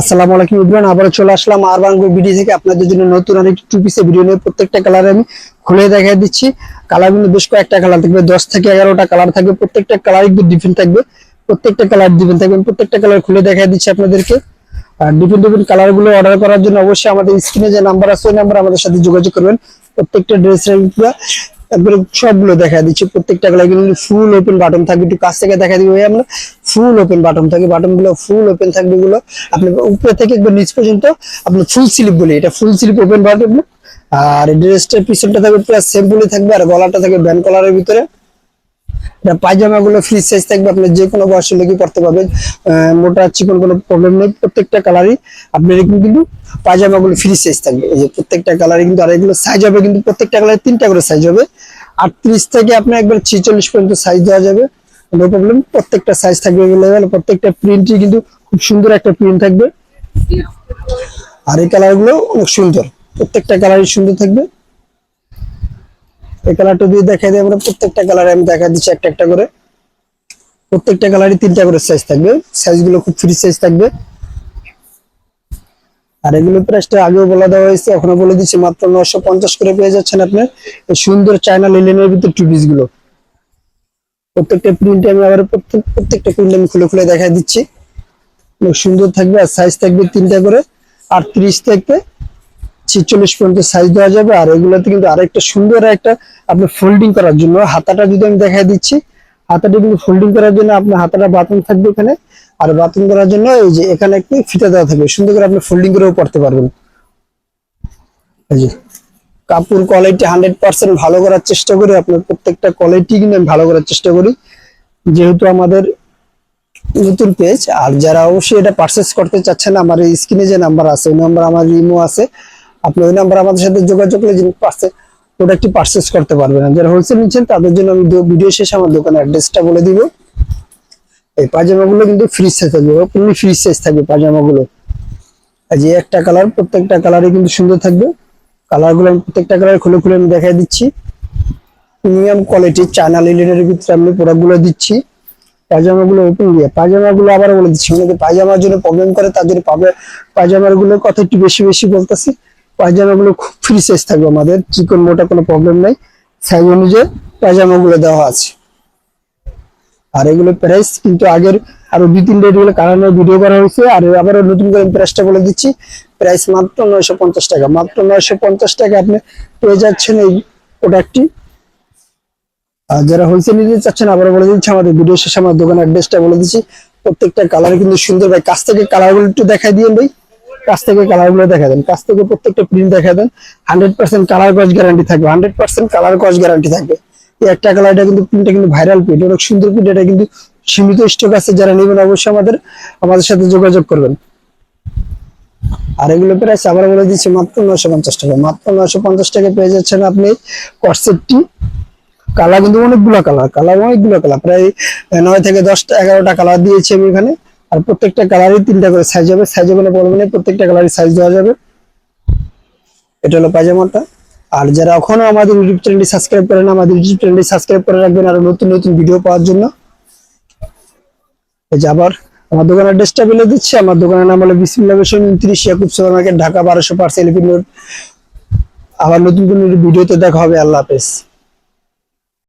আসসালামু আলাইকুম ইব্রান আবারও চলে আসলাম আরবান গ্রুপ ভিডিও থেকে। আপনাদের জন্য নতুন আরেকটি টু পিসের ভিডিও নিয়ে প্রত্যেকটা কালার আমি খুলে দেখাই দিচ্ছি। কালার কিন্তু বেশ কয়েকটা কালার থাকবে, দশ থেকে এগারোটা কালার থাকবে, প্রত্যেকটা কালার একটু ডিফারেন্ট থাকবে। প্রত্যেকটা কালার ডিফারেন্ট থাকবে প্রত্যেকটা কালার খুলে দেখাই দিচ্ছি আপনাদেরকে। আর ডিফারেন্ট কালারগুলো অর্ডার করার জন্য অবশ্যই আমাদের স্ক্রিনে যে নাম্বার আছে, ওই নাম্বার আমাদের সাথে যোগাযোগ করবেন। প্রত্যেকটা ড্রেস একবারে সবগুলো দেখা দিচ্ছি। প্রত্যেকটা কালার কিন্তু ফুল ওপেন বাটন থাকবে। একটু কাছ থেকে দেখা দিবে ভাই আমরা। ফুল ওপেন বাটন থাকে বাটনগুলো ফুল ওপেন থাকবে গুলো আপনি উপরে থেকে একবার নিচ পর্যন্ত আপনার ফুল স্লিপ বলি। এটা ফুল স্লিপ ওপেন বাটন আর ড্রেসটার পিছনটা থাকবে পুরো বলে থাকবে। আর গলাটা থাকবে ব্যান্ড কলারের ভিতরে। এটা পায়জামা গুলো ফ্রি সাইজ থাকবে, আপনি যে কোনো বয়সের লোকই পড়তে পারবেন। মোটা চিকন কোনো প্রবলেম নেই, প্রত্যেকটা কালারই আপনার এরকম কিন্তু পায়জামা গুলো ফ্রি সাইজ থাকবে। এই যে প্রত্যেকটা কালারই কিন্তু, আর এগুলো সাইজ হবে কিন্তু প্রত্যেকটা কালারে তিনটা করে সাইজ হবে। আটত্রিশ থেকে আপনার একবার ছিচল্লিশ পর্যন্ত সাইজ দেওয়া যাবে। নো প্রবলেম প্রত্যেকটা সাইজ থাকবে অ্যাভেলেবেল প্রত্যেকটা প্রিন্টই কিন্তু খুব সুন্দর একটা প্রিন্ট থাকবে। আর এই কালারগুলো অনেক সুন্দর, প্রত্যেকটা কালারই সুন্দর থাকবে। এই কালারটা দিয়ে দেখাই দিই, আমরা প্রত্যেকটা কালারে আমি দেখা দিচ্ছি একটা একটা করে। প্রত্যেকটা কালারই তিনটা করে সাইজ থাকবে। সাইজগুলো খুব ফ্রি সাইজ থাকবে। আর এগুলো প্রাইসটা আগেও বলে দেওয়া হয়েছে, এখনও বলে দিচ্ছি, মাত্র নশো পঞ্চাশ করে পেয়ে যাচ্ছেন আপনার সুন্দর চায়না লিলেনের ভিতর টু প্রত্যেকটা প্রিন্ট আমি আবার প্রত্যেক, প্রত্যেকটা প্রিন্ট আমি খুলে খুলে দেখাই দিচ্ছি। সুন্দর থাকবে আর সাইজ থাকবে তিনটা করে। আটত্রিশ থেকে ছিচল্লিশ পর্যন্ত সাইজ দেওয়া যাবে। আর এগুলোতে কিন্তু আরেকটা সুন্দর একটা আপনি ফোল্ডিং করার জন্য হাতাটা যদি আমি দেখাই দিচ্ছি, হাতাটা কিন্তু ফোল্ডিং করার জন্য আপনার হাতাটা বাটন থাকবে এখানে আর বাটন করার জন্য এই যে এখানে একটু ফিতা দেওয়া থাকবে, সুন্দর করে আপনি ফোল্ডিং করেও পড়তে পারবেন। কাপড় কোয়ালিটি হান্ড্রেড পার্সেন্ট ভালো করার চেষ্টা করি, আপনার প্রত্যেকটা কোয়ালিটি কিন্তু আমি ভালো করার চেষ্টা করি। যেহেতু আমাদের নতুন পেজ আর যারা অবশ্যই এটা পারচেস করতে চাচ্ছেন, আমার এই স্ক্রিনে যে নাম্বার আছে, ওই নাম্বার আমার ইমো আছে। আপনি ওই নাম্বার আমাদের সাথে যোগাযোগ করলে যিনি পারচেস প্রোডাক্টটি পারচেস করতে পারবেন আর যারা হোলসেল নিচ্ছেন, তাদের জন্য আমি ভিডিও শেষে আমার দোকানের অ্যাড্রেসটা বলে দিব। এই পাজামাগুলো কিন্তু ফ্রি সাইজ থাকবে ওপেনলি ফ্রি সাইজ থাকবে পাজামাগুলো এই যে একটা কালার প্রত্যেকটা কালারই কিন্তু সুন্দর থাকবে। কালারগুলো আমি প্রত্যেকটা কালার খুলে খুলে আমি দেখাই দিচ্ছি। প্রিমিয়াম কোয়ালিটির চায়না লিলেনের ভিতরে আমি প্রোডাক্টগুলো দিচ্ছি। পায়জামাগুলো ওপেন দিয়ে, পায়জামাগুলো আবার বলে দিচ্ছি। অনেকে পায়জামার জন্য প্রবলেম করে তার জন্য পাবে পায়জামারগুলোর কথা একটু বেশি বেশি বলতেছি। পায়জামাগুলো খুব ফ্রি সাইজ থাকবে আমাদের, চিকন মোটা কোনো প্রবলেম নাই। সাইজ অনুযায়ী পায়জামাগুলো দেওয়া আছে। আর এগুলো প্রাইস কিন্তু আগের আরও দুই তিনটা এগুলো কারণে ভিডিও করা হয়েছে। আর আবারও নতুন করে প্রাইসটা বলে দিচ্ছি। প্রাইস মাত্র নয়শো পঞ্চাশ টাকা। মাত্র নয়শো পঞ্চাশ টাকা আপনি পেয়ে যাচ্ছেন এই প্রোডাক্টটি আর যারা হোলসেল নিতে চাচ্ছেন আবার বলে দিচ্ছি, আমাদের ভিডিও শেষে আমার দোকানের অ্যাড্রেসটা বলে দিচ্ছি। প্রত্যেকটা কালার কিন্তু সুন্দর। ভাই, কাছ থেকে কালারগুলো একটু দেখাই দিয়ে ভাই কাছ থেকে কালারগুলো দেখা দেন। কাছ থেকে প্রত্যেকটা প্রিন্ট দেখা দেন। হান্ড্রেড পার্সেন্ট কালার কস গ্যারান্টি থাকবে। হান্ড্রেড পার্সেন্ট কালার কস গ্যারান্টি থাকবে। এই একটা কালারটা কিন্তু প্রিন্টটা কিন্তু ভাইরাল প্রিন্ট অনেক সুন্দর প্রিন্ট এটা কিন্তু সীমিত স্টক আছে। যারা নেবেন অবশ্যই আমাদের আমাদের সাথে যোগাযোগ করবেন। আর এগুলো প্রাইস আবার বলে দিচ্ছি, মাত্র নয়শো পঞ্চাশ টাকা। মাত্র নয়শো পঞ্চাশ টাকা পেয়ে যাচ্ছেন আপনি কর্সেটটি কালার কিন্তু অনেকগুলো কালার। কালার অনেকগুলো কালার। প্রায় নয় থেকে দশটা এগারোটা কালার দিয়েছি আমি এখানে। আর প্রত্যেকটা কালারই তিনটা করে সাইজ হবে। সাইজ কোনো প্রবলেম নেই, প্রত্যেকটা কালারই সাইজ দেওয়া যাবে। এটা হলো পায়জামাটা। আর যারা এখনও আমাদের ইউটিউব চ্যানেলটি সাবস্ক্রাইব করেন আমাদের ইউটিউব চ্যানেলটি সাবস্ক্রাইব করে রাখবেন আরও নতুন নতুন ভিডিও পাওয়ার জন্য। এই যে আবার আমার দোকানের অ্যাড্রেসটা বলে দিচ্ছি। আমার দোকানের নাম হলো বিসমিল্লাহ বেশন উনত্রিশ ইয়াকুব সুপার মার্কেট, ঢাকা বারোশো পার্সেল আবার নতুন কোনো ভিডিওতে দেখা হবে। আল্লাহ হাফেজ।